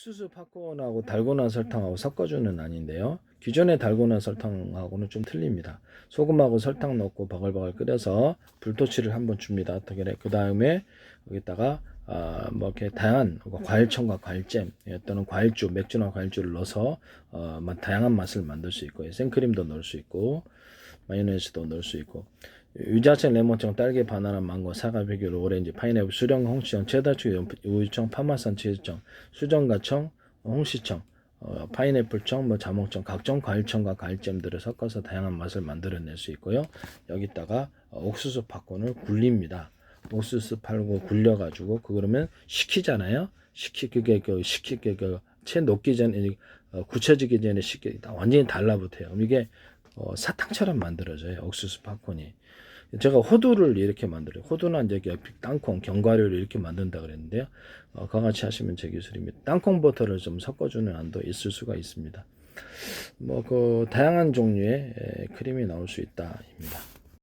옥수수 팝콘하고 달고나 설탕하고 섞어주는 안인데요. 기존의 달고나 설탕하고는 좀 틀립니다. 소금하고 설탕 넣고 바글바글 끓여서 불토치를 한번 줍니다. 어떻게 그 다음에 여기다가 아, 뭐 이렇게 다양한 과일청과 과일잼 예, 또는 과일주, 맥주나 과일주를 넣어서 어, 마- 다양한 맛을 만들 수 있고 생크림도 넣을 수 있고 마요네즈도 넣을 수 있고 유자청, 레몬청, 딸기, 바나나, 망고, 사과, 비귤, 오렌지, 파인애플, 수령, 홍시청, 체다추, 우유청, 파마산, 치즈청, 수정가청, 홍시청, 어, 파인애플청, 뭐 자몽청, 각종 과일청과 과일잼들을 섞어서 다양한 맛을 만들어낼 수 있고요. 여기다가 어, 옥수수 팝콘을 굴립니다. 옥수수 팔고 굴려가지고 그 그러면 식히잖아요. 식히 그게 그 식히 그채 녹기 전에 어, 굳혀지기 전에 식히 완전히 달라붙어요. 이게 어, 사탕처럼 만들어져요. 옥수수 팝콘이. 제가 호두를 이렇게 만들어요. 호두는 이제 땅콩, 견과류를 이렇게 만든다 그랬는데요. 어, 그와 같이 하시면 제 기술입니다. 땅콩 버터를 좀 섞어주는 안도 있을 수가 있습니다. 뭐 그 다양한 종류의 에, 크림이 나올 수 있다입니다.